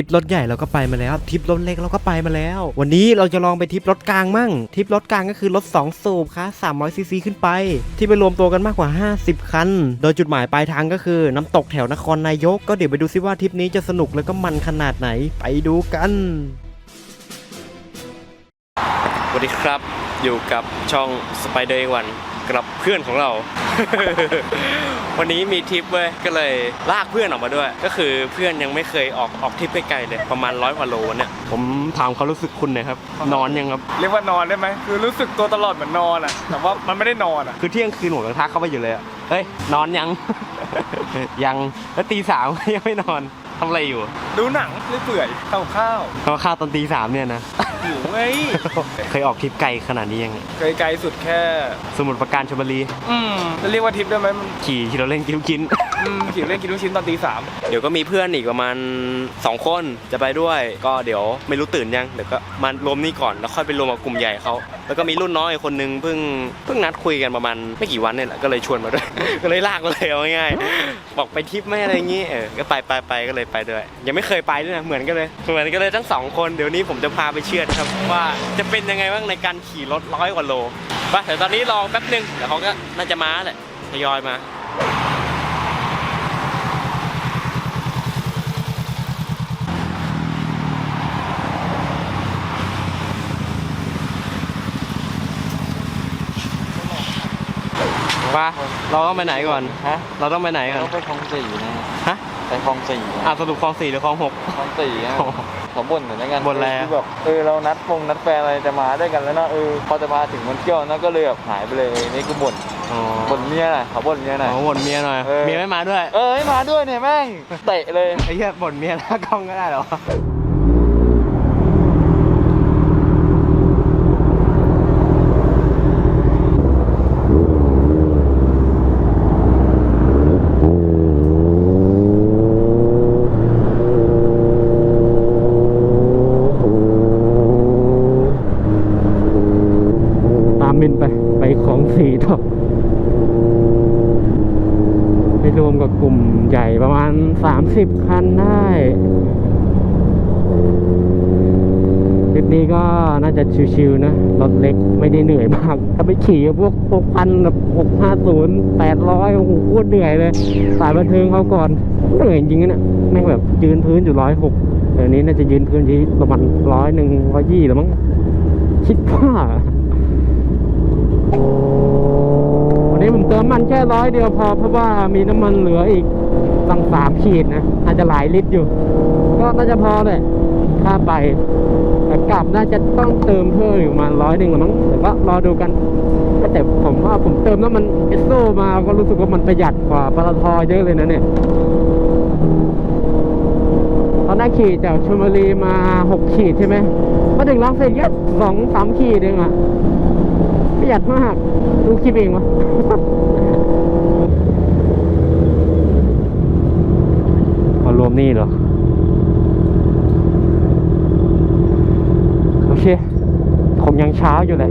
ทริปรถใหญ่เราก็ไปมาแล้วทริปรถเล็กเราก็ไปมาแล้ว วันนี้เราจะลองไปทริปรถกลางมั่งทริปรถกลางก็คือรถ 2 สูบค่ะ300ซีซีขึ้นไป ที่ไปรวมตัวกันมากกว่า 50 คัน โดยจุดหมายปลายทางก็คือน้ำตกแถวนครนายก ก็เดี๋ยวไปดูซิว่าทริปนี้จะสนุกแล้วก็มันขนาดไหนไปดูกันสวัสดีครับอยู่กับช่อง Spider วันกับเพื่อนของเรา วันนี้มีทริปเว้ยก็เลยลากเพื่อนออกมาด้วย ก็คือเพื่อนยังไม่เคยออกออกทริปไกลๆเลยประมาณร้อยกว่าโลเนี่ยผมถามเขารู้สึกคุณหน่อยครับ นอนยังครับ เรียกว่านอนได้ไหมคือรู้สึกตัวตลอดเหมือนนอนอะ แต่ว่ามันไม่ได้นอนอะ คือเที่ยงคืนผมยังทักเข้าไปอยู่เลยอะเฮ้ยนอนยัง ยังแล้วตีสามยังไม่นอนทำอะไรอยู่ ดูหนังเปื่อยๆข้าวข้าวเขาข้าวตอนตีสามเนี่ยนะ หิวไงเคยออกทริปไกลขนาดนี้ยังไกลๆสุดแค่ สมุทรปราการชลบุรี อืมจะเรียกว่าทริปได้ไหมมันขี่ขี่รถเล่นกินลูกชิ้น อืมขี่เล่นกินลูกชิ้นตอนตีสามเดี๋ยวก็มีเพื่อนอีกประมาณ 2 คนจะไปด้วย ก็เดี๋ยวไม่รู้ตื่นยังเดี๋ยวก็มารวมนี่ก่อนแล้วค่อยไปรวมกับกลุ่มใหญ่เขาแล้วก็มีรุ่นน้องอีกคนนึงเพิ่งเพิ่งนัดคุยกันประมาณไม่กี่วันเนี่ยแหละก็เลยชวนมาด้วย ก็เลยลากมาเลยเอาง่ายๆบอกไปทริปไม่อะไรอย่างงี้เออก็ไปไปไปก็เลยไปด้วยยังไม่เคยไปด้วยนะเหมือนกันเลยเหมือนกันเลยทั้งสองคนเดี๋ยวนี้ผมจะพาไปเชื่อดครับว่าจะเป็นยังไงบ้างในการขี่รถร้อยกว่าโลไปเดี๋ยวตอนนี้รอแป๊บนึงเดี๋ยวเขาก็น่าจะมาแหละทยอยมา ว่าเราต้องไปไหนก่อน ฮะเราต้องไปไหนก่อน ต้องไปคลองสี่นะฮะ ไปคลองสี่นะอะสรุปคลองสี่หรือคลองหก คลองสี่นะโอ้เขาบ่นเหมือนกันบ่นแล้วคือแบบเออเรานัดฟงนัดแฟนอะไรจะมาด้วยกันแล้วนะเออพอจะมาถึงวันเที่ยวนะก็เลยแบบหายไปเลยนี่คือบ่นอ๋อบ่นเมียน่ะเขาบ่นเมียน่ะอ๋อบ่นเมียหน่อย เออ เมียไม่มาด้วย เออให้มาด้วยเนี่ยแม่งเตะเลย ไอ้เหี้ยบ่นเมียหน้ากล้องก็ได้เหรอ ตามมินไป ไปของสีต่อ ไปรวมกับกลุ่มใหญ่ประมาณ 30 คันได้ทริปนี้ก็น่าจะ ชิวๆนะรถเล็กไม่ได้เหนื่อยมาก ถ้าไปขี่กับพวกพวกพันแบบ650 800โอ้โหโคตรเหนื่อยเลย สายบันเทิงเขาก่อนเหนื่อยจริงๆนะแม่งแบบยืนพื้นอยู่ร้อยหกเดี๋ยวนี้น่าจะยืนพื้นที่ประมาณร้อยหนึ่งร้อยยี่แล้วมั้งคิดว่าวันนี้ผมเติมมันแค่ร้อยเดียวพอเพราะว่ามีน้ำมันเหลืออีกตั้งสามขีดนะอาจจะหลายลิตรอยู่ ก็น่าจะพอเลยค่าไป กลับน่าจะต้องเติมเพิ่มอยู่ประมาณร้อยหนึ่งละมั้งแต่ก็รอดูกัน แต่ผมว่าผมเติมน้ำมันเอสโซมาก็รู้สึกว่ามันประหยัดกว่าปตทเยอะเลยนะเนี่ยตอนแรกขี่จากชลบุรีมาหกขีดใช่ไหมมาถึงลังเสร็จแค่สองสามขีดเองอะประหยัดมากดูคลิปเองวะมารวมนี่เหรอ โอเค ผม ยังเช้าอยู่เลย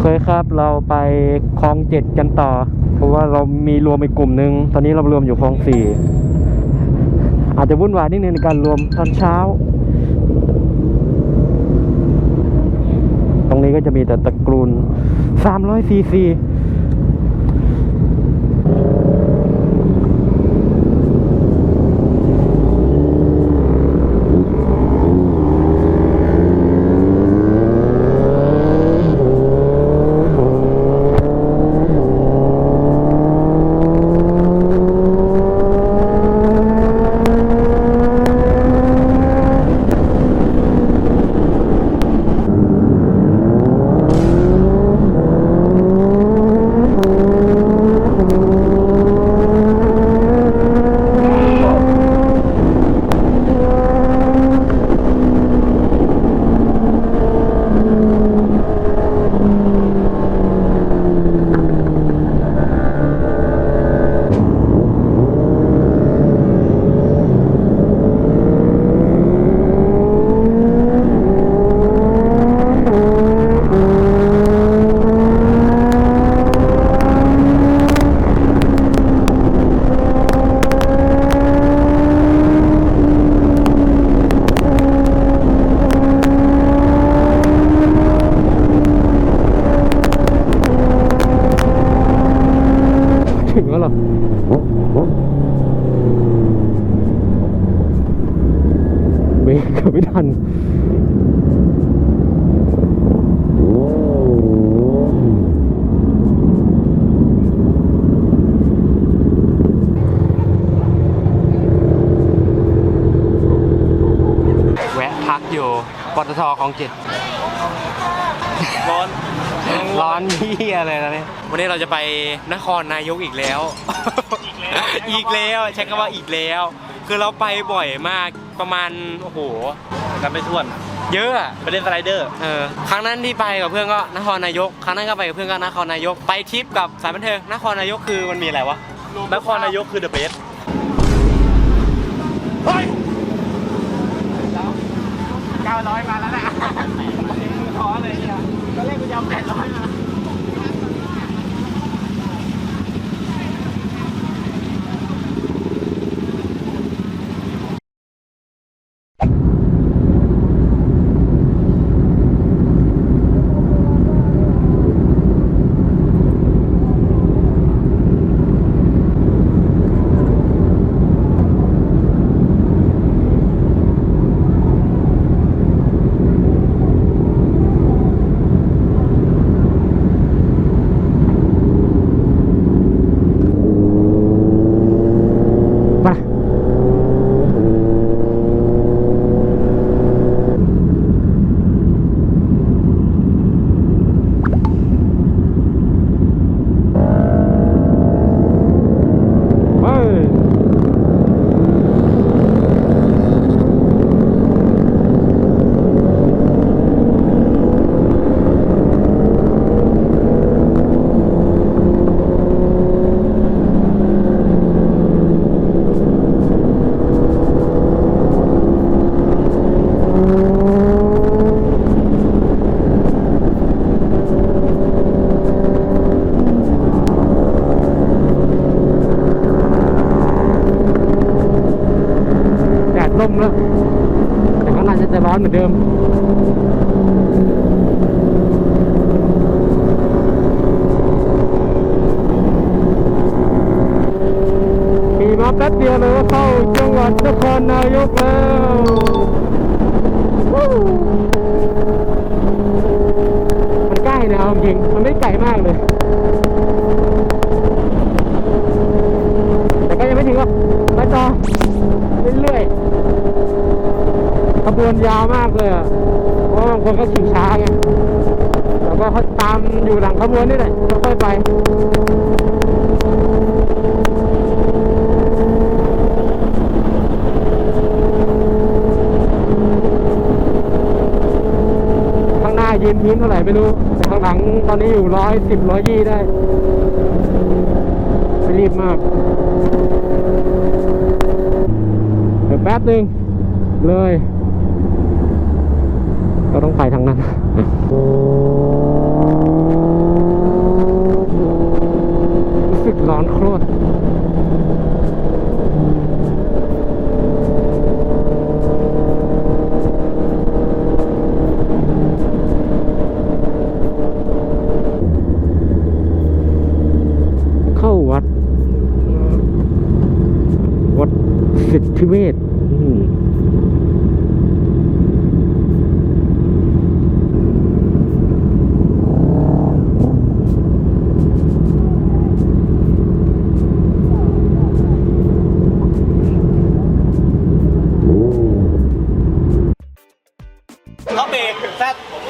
เคยครับเราไปคลองเจ็ดกันต่อ เพราะว่าเรามีรวมอีกกลุ่มนึง ตอนนี้เรารวมอยู่คลองสี่อาจจะวุ่นวายนิดนึงในการรวมตอนเช้า ตรงนี้ก็จะมีแต่ตระกูล300ซีซี เบรกเกือบไม่ทันแวะพักอยู่ปตทของเจ็ดร้อน ร้อนเฮียเลยนะเนี่ยวันนี้เราจะไปนครนายกอีกแล้ว อีกแล้ว ใช้คำว่าอีกแล้ว คือเราไปบ่อยมาก ประมาณโอ้โหกันไม่ท้วน เยอะอะไปเล่นสไลเดอร์เออครั้งนั้นที่ไปกับเพื่อนก็นครนายก ครั้งนั้นก็ไปกับเพื่อนก็นครนายก ไปทริปกับสายบันเทิงนครนายกคือมันมีอะไรวะนครนายกคือเดอะเบสไปไปแดดร่มแล้ว แต่ ข้าง วนยาวมากเลยอะเพราะบางคนก็ขี่ช้าไงแล้วก็เขาตามอยู่หลังขบวนนี่แหละค่อยๆไปข้างหน้ายืนพื้นเท่าไหร่ไม่รู้แต่ข้างหลังตอนนี้อยู่ร้อยสิบร้อยยี่ได้ไม่รีบมากเดี๋ยวแป๊บหนึ่งเลย เราต้องไปทางนั้น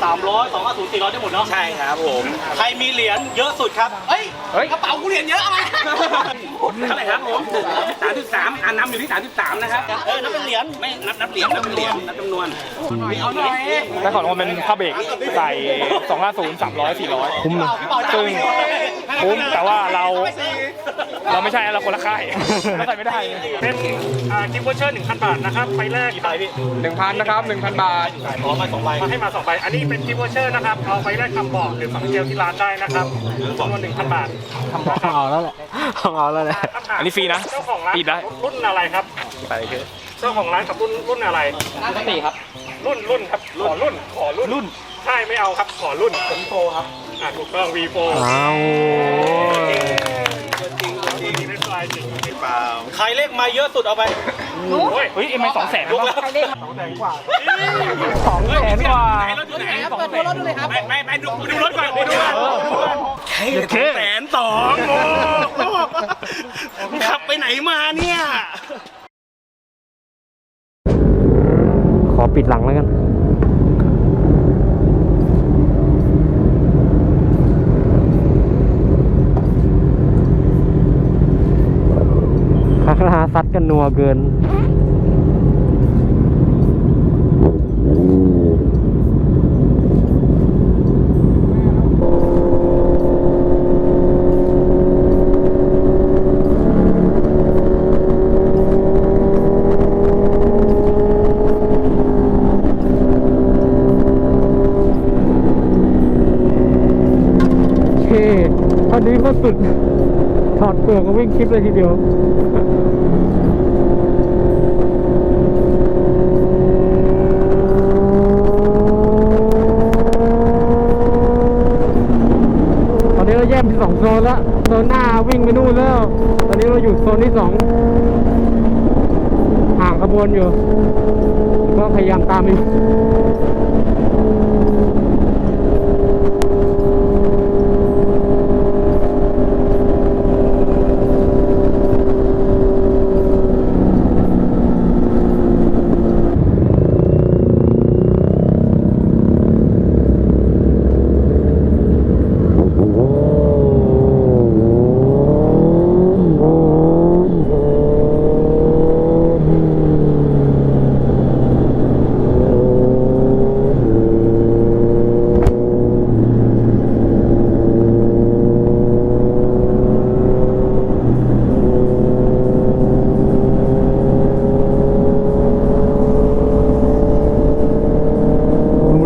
300 250 400ได้หมดเนาะ ใช่ครับผม ใครมีเหรียญเยอะสุดครับเฮ้ย กระเป๋ากูเหรียญเยอะอามาเท่าไหร่ครับผมสามสิบสามอันนับอยู่ที่สามสิบสามนะครับ เออนับเป็นเหรียญ ไม่นับนับเหรียญนับเป็นเหรียญนับจำนวนเอาหน่อยแล้วของมันเป็นผ้าเบรกใส่250 300 400 คุ้มซึ่งคุ้มแต่ว่าเรา เราไม่ใช่เราคนละค่ายเราใส่ไม่ได้เป็นกิฟต์วอเชอร์1,000บาทนะครับไปแรกกี่ใบพี่1,000นะครับ1,000บาทขอมาสองใบมาให้มาสองใบอันนี้เป็นกิฟต์วอเชอร์นะครับเอาไปแลกคำบอกหรือฝังเจลที่ร้านได้นะครับจำนวน1,000บาทต้องเอาแล้วแหละต้องเอาแล้วแหละอันนี้ฟรีนะเจ้าของร้านได้รุ่นอะไรครับไปคือเจ้าของร้านขับรุ่นรุ่นอะไรปกติครับ รุ่นรุ่นครับขอรุ่นขอรุ่นรุ่นใช่ไม่เอาครับขอรุ่นผมโฟครับอ่าถูกต้อง V4 เอาจริงจริงจริ งเปล่าใครเลขมาเยอะสุดเอาไปโอ้ยเฮ้ยเอ็มไม่สองแสนลุกแล้วแล้วสองแสนกว่าสองแสนกว่าไหนรถอยู่ไหนครับเปิดตัวรถดูเลยครับไปไปไปดูดูรถก่อนไปดูรถแค่แสนสองโอ้มึงขับไปไหนมาเนี่ย ขอปิดหลังแล้วกัน คาคาซัดกันนัวเกินตอนนี้ก็สุดถอดเปลือกก็วิ่งคลิปเลยทีเดียว ตอนนี้เราแยกเป็นสองโซนแล้ว โซนหน้าวิ่งไปนู่นแล้ว ตอนนี้เราอยู่โซนที่สอง ห่างขบ วนอยู่ ก็พยายามตามอยู่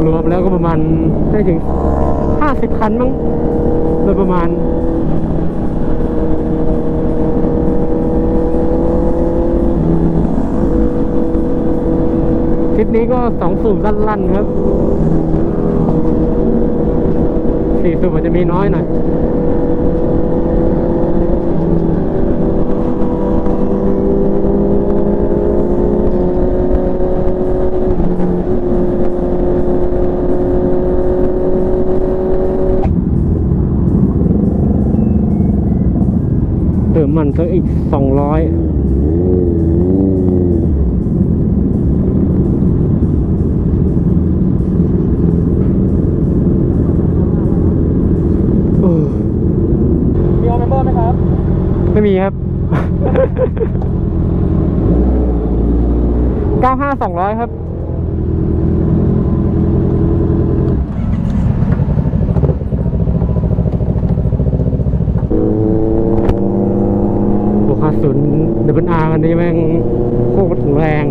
รวมๆแล้วก็ประมาณได้ถึงห้าสิบคันมั้งโดยประมาณ ทริปนี้ก็ สองสูบลั่นๆครับสี่สูบอาจจะมีน้อยหน่อยเติมมันสักอีกสองร้อย 95 200 ครับโอ้คาสุนเดบันอาร์อันนี้แม่งโคตรแรง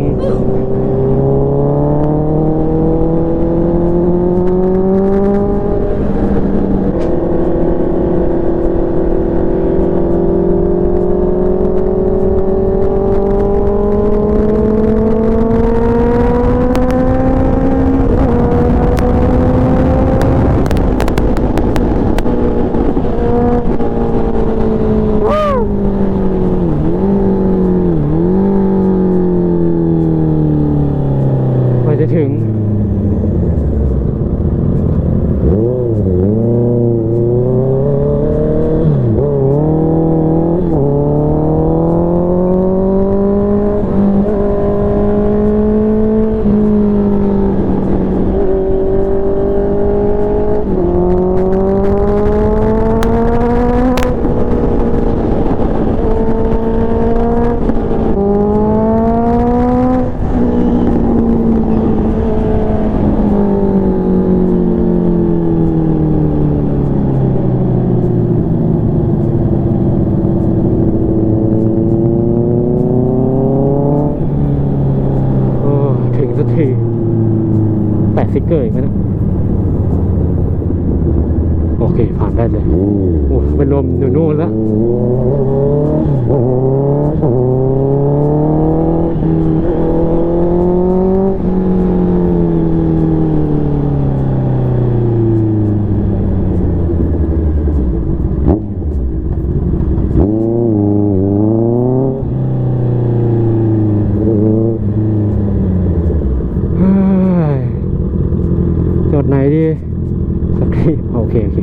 เคโอเค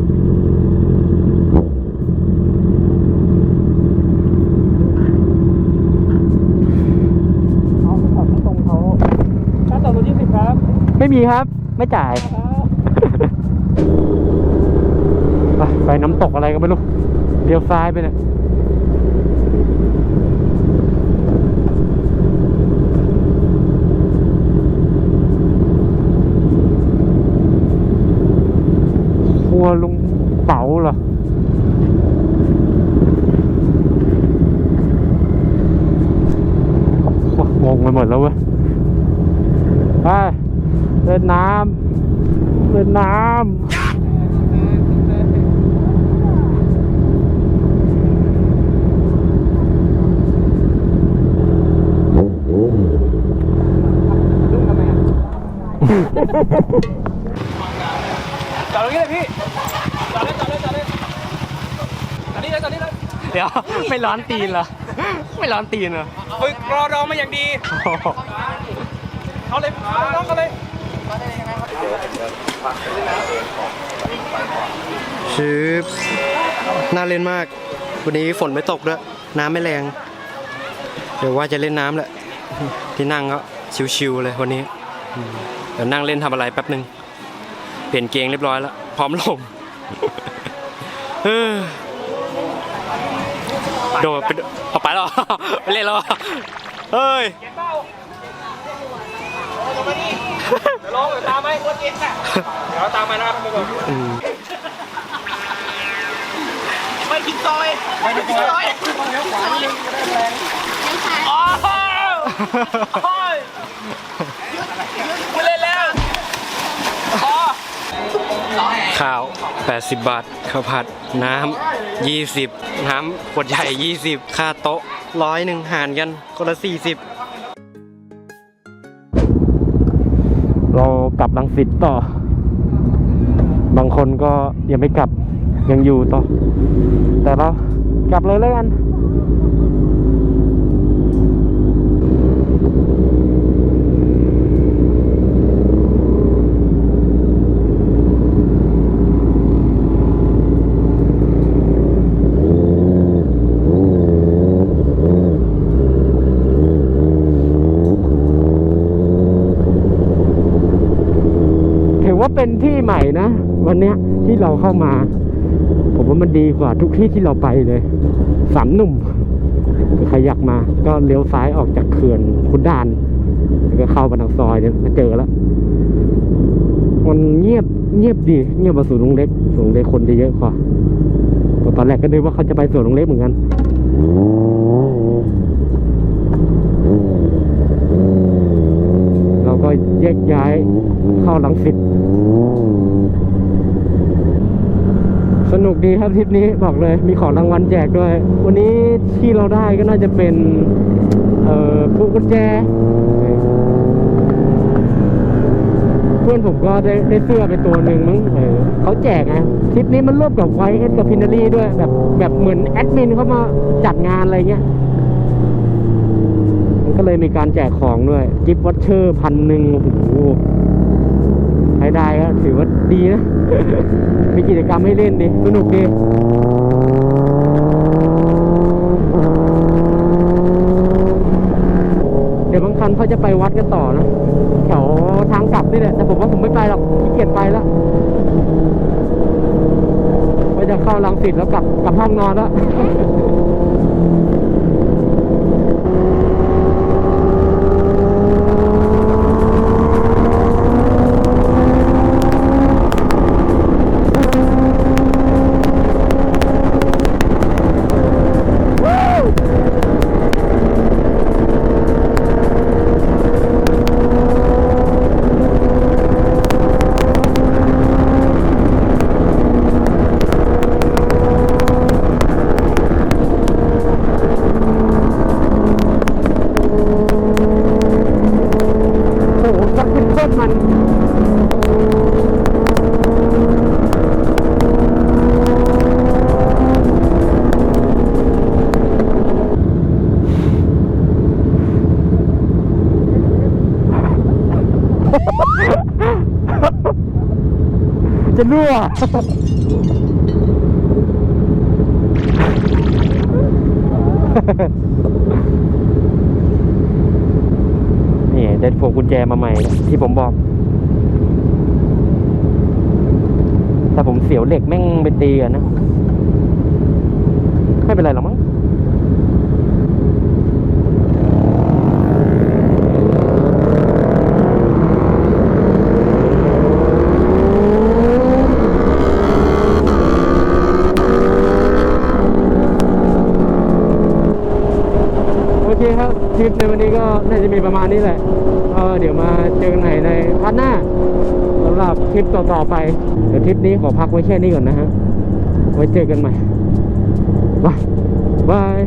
ไม่มีครับ ไม่จ่าย ไปน้ำตกอะไรก็ไม่รู้เดียวซ้ายไปเนี่ย ไม่ร้อนตีนเหรอ ไม่ร้อนตีนเหรอฝึกรอดอมาอย่างดี เขาเลยน้องเขาเลยชืบน่าเล่นมาก วันนี้ฝนไม่ตกด้วย น้ำไม่แรง เดี๋ยวว่าจะเล่นน้ำแหละ ที่นั่งก็ชิวๆเลยวันนี้อืมเดี๋ยวนั่งเล่นทำอะไรแป๊บหนึ่งเปลี่ยนเกงเรียบร้อยแล้ว พร้อมลงเออ โดดไปโดดเอาไปแล้วไปเล่นแล้วเฮ้ยเดี๋ยวลองตามไหมคตรเก่งอะเดี๋ยวตามมานะครับไม่ทิ้งซอยไม่ทิ้งซอยเลี้ยวขวานิดนึงจะได้แรงอ๋อโอ้ยไม่เล่นแล้วข้าว 80 บาทข้าวผัดน้ำ20 น้ำขวดใหญ่ 20 ค่าโต๊ะร้อยหนึ่งหารกันคนละ 40 เรากลับลังสิตต่อ บางคนก็ยังไม่กลับยังอยู่ต่อ แต่เรากลับเลยแล้วกัน เป็นที่ใหม่นะ วันเนี้ยที่เราเข้ามา ผมว่ามันดีกว่าทุกที่ที่เราไปเลยสามหนุ่มใครอยากมาก็เลี้ยวซ้ายออกจากเขื่อนคุนดานแล้วก็เข้ามาทางซอยเนี่ยมาเจอแล้วมันเงียบเงียบดี เงียบกว่าสวนลุงเล็กสวนลุงเล็กคนจะเยอะกว่าตอนแรกก็นึกว่าเขาจะไปสวนลุงเล็กเหมือนกัน เราก็แยกย้ายเข้าหลังสิตสนุกดีครับทริปนี้บอกเลยมีของรางวัลแจกด้วย วันนี้ที่เราได้ก็น่าจะเป็นเอ่อพวกกุญแจ เพื่อนผมก็ได้ได้เสื้อไปตัวหนึ่งมั้งเออเขาแจกไงทริปนี้มันร่วมกับไวเอสกับพินารีด้วยแบบแบบเหมือนแอดมินเขามาจัดงานอะไรเงี้ย ก็เลยมีการแจกของด้วยกิฟต์วอชเชอร์พันหนึ่งโอ้โหใช้ได้ก็ถือว่าดีนะ มีกิจกรรมให้เล่นดีสนุกดีเดี๋ยวบางคันเขาจะไปวัดกันต่อนะแถวทางกลับนี่แหละ แต่ผมว่าผมไม่ไปหรอกขี้เกียจไปแล้วว่าจะเข้าลังสิตแล้วกลับกลับห้องนอนแล้ว กันด้วยนี่ได้พวกกุญแจมาใหม่ที่ผมบอกแต่ผมเสียวเหล็กแม่งไปตีอะนะ ไม่เป็นไรหรอกมั้ง คครับคลิปในวันนี้ก็น่าจะมีประมาณนี้แหละก็เดี๋ยวมาเจอกันใหม่ในพาร์ทหน้าสำหรับคลิปต่อๆไป เดี๋ยวทริปนี้ขอพักไว้แค่นี้ก่อนนะฮะ ไว้เจอกันใหม่บายบาย